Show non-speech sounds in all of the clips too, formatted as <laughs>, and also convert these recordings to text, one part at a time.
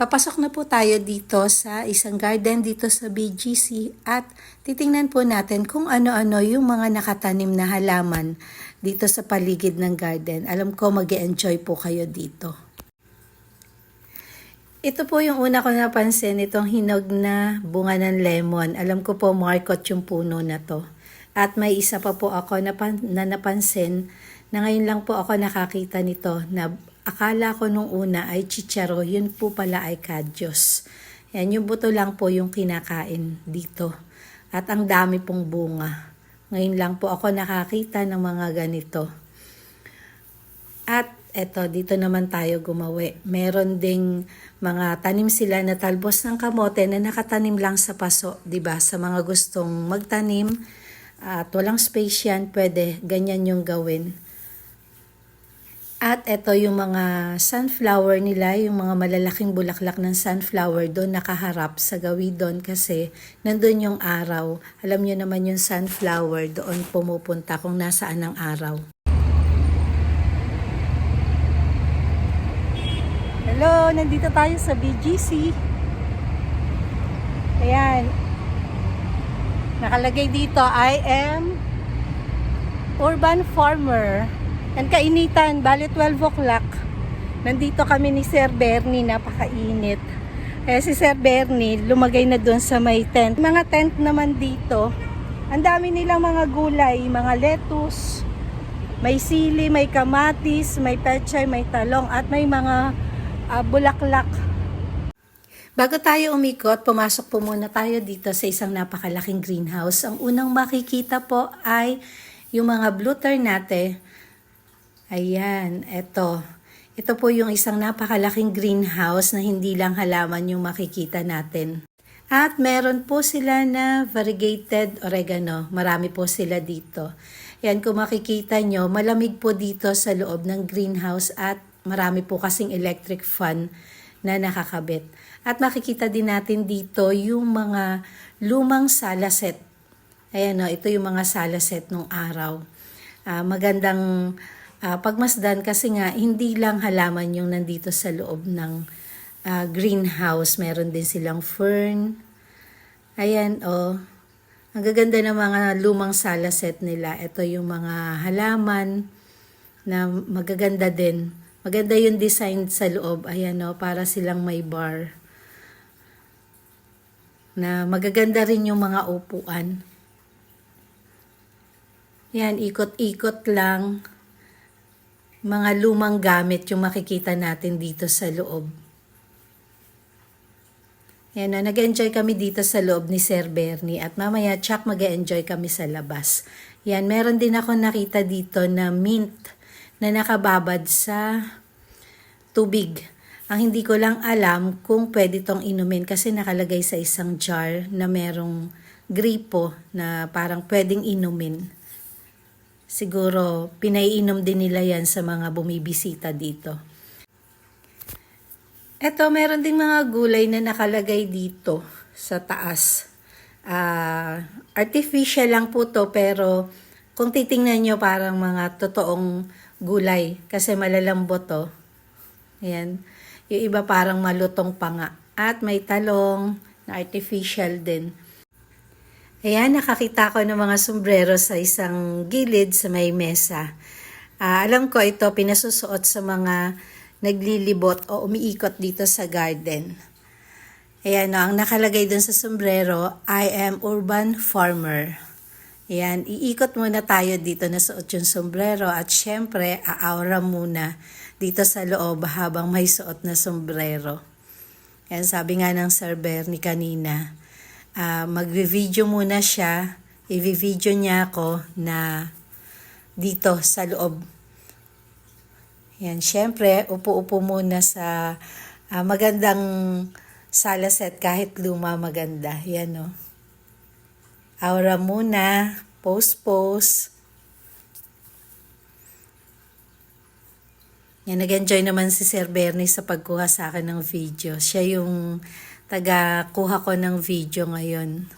Papasok na po tayo dito sa isang garden dito sa BGC at titingnan po natin kung ano-ano yung mga nakatanim na halaman dito sa paligid ng garden. Alam ko mag enjoy po kayo dito. Ito po yung una ko napansin, itong hinog na bunga ng lemon. Alam ko po markot yung puno na to. At may isa pa po ako napan, na napansin na ngayon lang po ako nakakita nito na akala ko nung una ay chicharo, yun po pala ay kadyos. Yan, yung buto lang po yung kinakain dito. At ang dami pong bunga. Ngayon lang po ako nakakita ng mga ganito. At eto, dito naman tayo gumawi. Meron ding mga tanim sila na talbos ng kamote na nakatanim lang sa paso, 'di ba? Sa mga gustong magtanim at walang space yan, pwede ganyan yung gawin. At ito yung mga sunflower nila, yung mga malalaking bulaklak ng sunflower doon nakaharap sa gawi doon kasi nandun yung araw. Alam niyo naman yung sunflower doon pumupunta kung nasaan ang araw. Hello, nandito tayo sa BGC. Ayan. Nakalagay dito, I am urban farmer. Ang kainitan, bali 12 o'clock. Nandito kami ni Sir Bernie, napakainit. Kaya si Sir Bernie, lumagay na doon sa may tent. Mga tent naman dito, ang dami nilang mga gulay, mga lettuce, may sili, may kamatis, may pechay, may talong, at may mga ah, bulaklak. Bago tayo umikot, pumasok po muna tayo dito sa isang napakalaking greenhouse. Ang unang makikita po ay yung mga blue ternate. Ayan, eto. Ito po yung isang napakalaking greenhouse na hindi lang halaman yung makikita natin. At meron po sila na variegated oregano. Marami po sila dito. Yan, kung makikita nyo, malamig po dito sa loob ng greenhouse at marami po kasing electric fan na nakakabit. At makikita din natin dito yung mga lumang salaset. Ayan o, ito yung mga salaset nung araw. Ah, magandang ah, pagmasdan kasi nga hindi lang halaman yung nandito sa loob ng ah, greenhouse. Meron din silang fern. Ayan o. Ang gaganda ng mga lumang salaset nila. Ito yung mga halaman na magaganda din. Maganda yung design sa loob. Ayan o, para silang may bar. Na magaganda rin yung mga upuan. Yan, ikot-ikot lang. Mga lumang gamit yung makikita natin dito sa loob. Yan, na, nag-enjoy kami dito sa loob ni Sir Bernie at mamaya tsak mag enjoy kami sa labas. Yan, meron din ako nakita dito na mint na nakababad sa tubig. Ang hindi ko lang alam kung pwede tong inumin kasi nakalagay sa isang jar na merong gripo na parang pwedeng inumin. Siguro pinaiinom din nila yan sa mga bumibisita dito. Eto, meron ding mga gulay na nakalagay dito sa taas. Ah, artificial lang po to pero kung titingnan nyo parang mga totoong gulay kasi malalambot to. Ayan. Yung iba parang malutong pa nga. At may talong na artificial din. Ayan, nakakita ko ng mga sombrero sa isang gilid sa may mesa. Ah, alam ko ito pinasusuot sa mga naglilibot o umiikot dito sa garden. Ayan, no, ang nakalagay dun sa sombrero, I am urban farmer. Ayan, iikot muna tayo dito na suot yung sombrero at syempre, aaura muna dito sa loob habang may suot na sombrero. Ayan, sabi nga ng Sir Bernie kanina, ah, magvi-video muna siya, i-video niya ako na dito sa loob. Yan, syempre, upo-upo muna sa ah, magandang sala set kahit luma maganda. Yan, no. Aura muna, pose-pose. Yan, nag-enjoy naman si Sir Bernie sa pagkuha sa akin ng video. Siya yung taga-kuha ko ng video ngayon.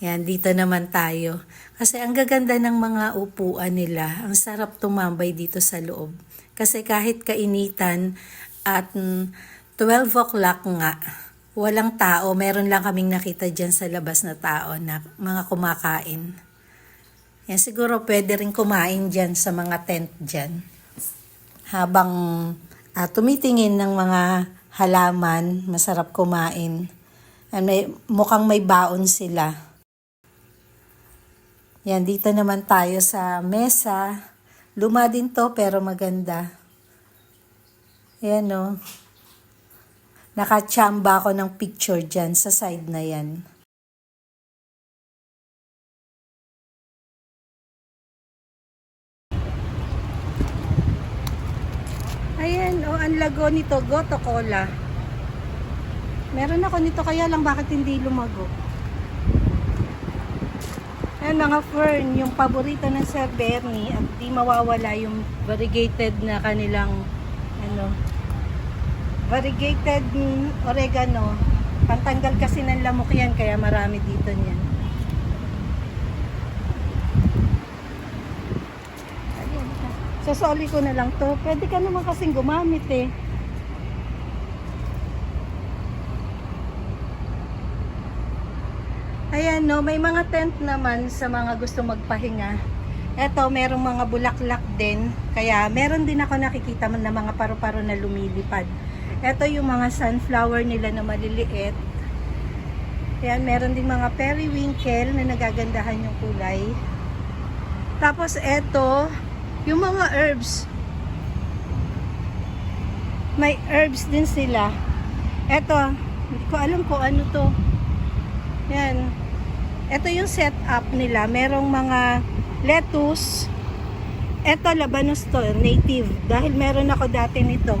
Yan, dito naman tayo. Kasi ang gaganda ng mga upuan nila. Ang sarap tumambay dito sa loob. Kasi kahit kainitan at mm, 12 o'clock nga. Walang tao. Meron lang kaming nakita dyan sa labas na tao na mga kumakain. Yan siguro pwede rin kumain dyan sa mga tent dyan. Habang ah, tumitingin ng mga halaman, masarap kumain. And may, mukhang may baon sila. Yan, dito naman tayo sa mesa. Luma din to pero maganda. Yan o. Nakachamba ako ng picture dyan sa side na yan. Ayan, o ang lago nito, Goto Cola. Meron ako nito kaya lang bakit hindi lumago. Ayan mga fern, yung paborito ng Sir Bernie at di mawawala yung variegated na kanilang ano, variegated oregano. Pantanggal kasi ng lamok yan kaya marami dito niyan. Sasoli ko na lang to. Pwede ka naman kasing gumamit eh. Ayan no, may mga tent naman sa mga gusto magpahinga. Eto, merong mga bulaklak din. Kaya meron din ako nakikita man na mga paru-paro na lumilipad. Eto yung mga sunflower nila na maliliit. Ayan, meron din mga periwinkle na nagagandahan yung kulay. Tapos eto, yung mga herbs. May herbs din sila. Eto, hindi ko alam kung ano to. Yan. Ito yung setup nila. Merong mga lettuce. Ito, labanos to. Native. Dahil meron ako dati nito.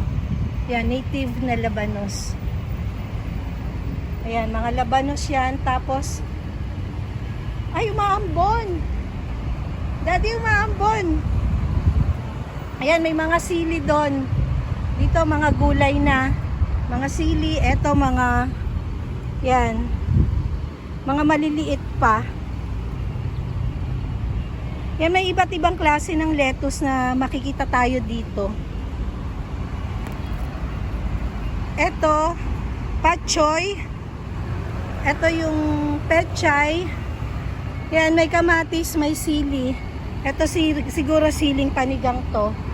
Yan, native na labanos. Ayan, mga labanos yan. Tapos, ay, umaambon. Daddy, umaambon. Ayan, may mga sili doon. Dito, mga gulay na. Mga sili. Ito, mga, yan, mga maliliit pa. Yan, may iba't ibang klase ng lettuce na makikita tayo dito. Ito, patchoy. Ito yung pechay. Yan, may kamatis, may sili. Ito si, siguro siling panigang to.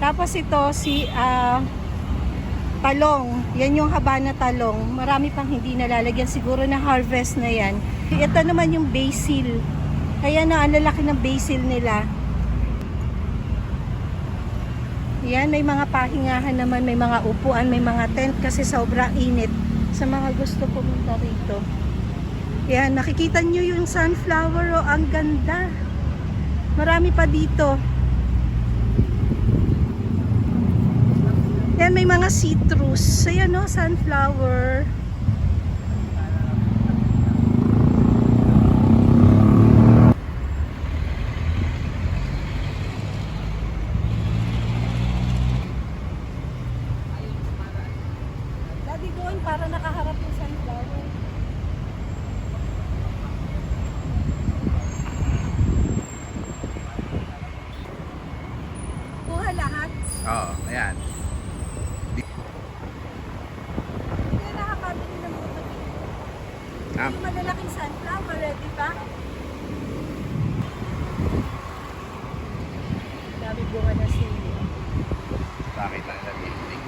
Tapos ito si ah talong. Yan yung haba na talong. Marami pang hindi nalalagyan. Siguro na harvest na yan. Ito naman yung basil. Ayan na, ang lalaki ng basil nila. Yan, may mga pahingahan naman, may mga upuan, may mga tent kasi sobrang init sa mga gusto pumunta rito. Yan, nakikita nyo yung sunflower, oh, ang ganda. Marami pa dito. Yan, may mga citrus. Ayan, no, sunflower. Daddy, doon para nakaharap yung sunflower. Kuha lahat. Oo, ayan. Hindi na nakakabili ng buto dito. Ah. Yung malalaking sunflower, eh, di ba? Dami bunga na sili. Bakit lang na building?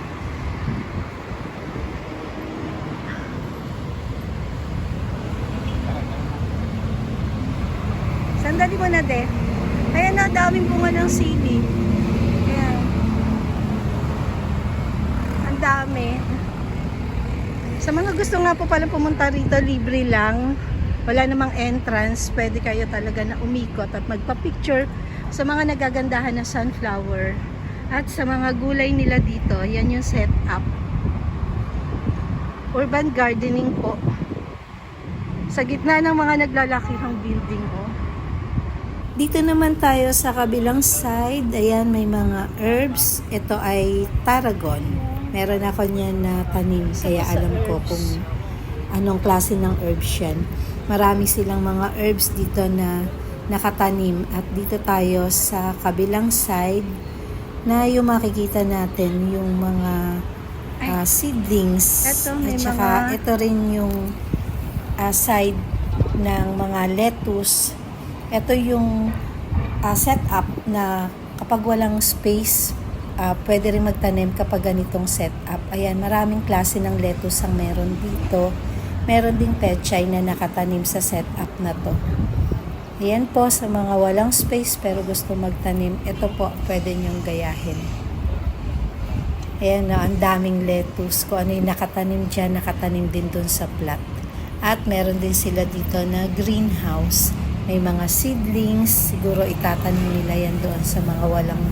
Na, de. Ayan na, daming bunga ng sili. Ayan. Ang dami. Sa mga gusto nga po pala pumunta rito, libre lang. Wala namang entrance. Pwede kayo talaga na umikot at magpa-picture sa mga nagagandahan na sunflower. At sa mga gulay nila dito, yan yung setup. Urban gardening po. Sa gitna ng mga naglalakihang building, oh. Dito naman tayo sa kabilang side. Ayan, may mga herbs. Ito ay tarragon. Meron ako niyan na tanim, kaya alam ko kung anong klase ng herbs yan. Marami silang mga herbs dito na nakatanim. At dito tayo sa kabilang side. na yung makikita natin yung mga ah, seedlings Eto, may at saka mga- ito rin yung ah, side ng mga lettuce. Ito yung ah, setup na kapag walang space, ah, pwede rin magtanim kapag ganitong setup. Ayan, maraming klase ng lettuce ang meron dito. Meron ding pechay na nakatanim sa setup na to. Ayan po sa mga walang space pero gusto magtanim, ito po pwede nyong gayahin. Ayan na, ang daming lettuce. Kung ano yung nakatanim dyan, nakatanim din dun sa plat. At meron din sila dito na greenhouse. May mga seedlings, siguro itatanim nila yan doon sa mga walang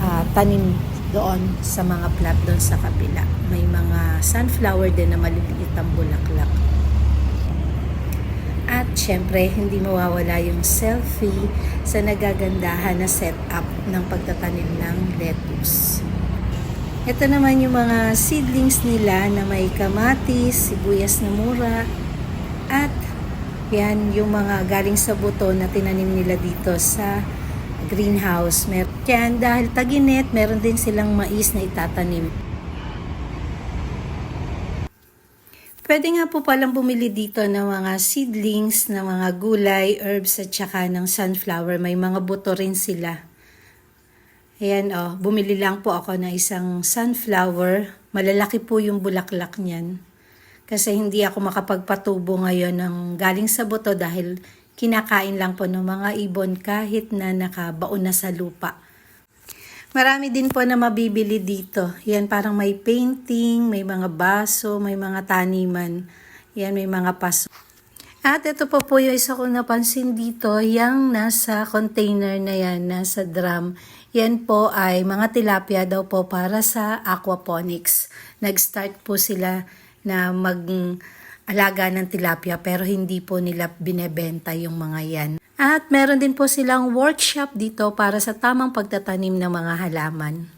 ah, tanim doon sa mga plat doon sa kabila. May mga sunflower din na maliliit ang bulaklak. At syempre, hindi mawawala yung selfie sa nagagandahan na setup ng pagtatanim ng lettuce. Ito naman yung mga seedlings nila na may kamatis, sibuyas na mura, at yan yung mga galing sa buto na tinanim nila dito sa greenhouse. Mer yan, dahil taginit, meron din silang mais na itatanim. Pwede nga po palang bumili dito ng mga seedlings, ng mga gulay, herbs at saka ng sunflower. May mga buto rin sila. Ayan oh, bumili lang po ako ng isang sunflower. Malalaki po yung bulaklak niyan. Kasi hindi ako makapagpatubo ngayon ng galing sa buto dahil kinakain lang po ng mga ibon kahit na nakabaon na sa lupa. Marami din po na mabibili dito. Yan parang may painting, may mga baso, may mga taniman. Yan may mga paso. At ito po po yung isa kong napansin dito, yung nasa container na yan, nasa drum. Yan po ay mga tilapia daw po para sa aquaponics. Nag-start po sila na mag-alaga ng tilapia pero hindi po nila binebenta yung mga yan. At meron din po silang workshop dito para sa tamang pagtatanim ng mga halaman.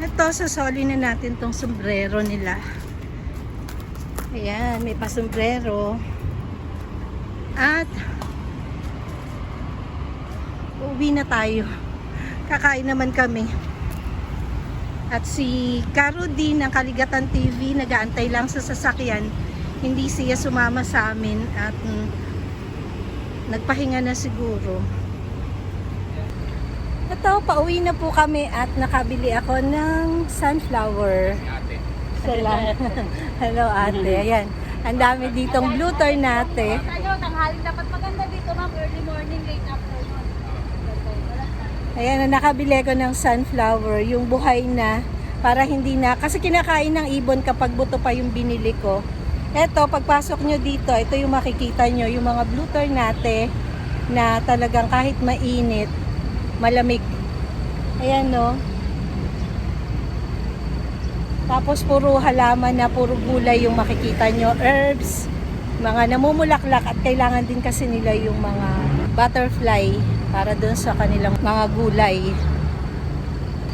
Ito, sasoli na natin tong sombrero nila. Ayan, may pasombrero. At uwi na tayo. Kakain naman kami. At si Caro din ng Kaligatan TV nagaantay lang sa sasakyan. Hindi siya sumama sa amin at mm, nagpahinga na siguro. Ito, pauwi na po kami at nakabili ako ng sunflower. Ate. Sala. <laughs> Hello ate. Ayan. Ang dami ditong blue nate. Tayo, tanghaling dapat maganda dito ma'am, early morning, late afternoon. Ayan, nakabili ko ng sunflower, yung buhay na, para hindi na, kasi kinakain ng ibon kapag buto pa yung binili ko. Eto, pagpasok nyo dito, ito yung makikita nyo, yung mga blue nate, na talagang kahit mainit, malamig. Ayan no. Tapos puro halaman na, puro gulay yung makikita nyo, herbs, mga namumulaklak at kailangan din kasi nila yung mga butterfly para doon sa kanilang mga gulay.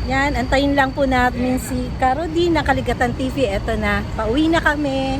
Yan, antayin lang po natin si Karodi na Kaligatan TV. Eto na, pauwi na kami.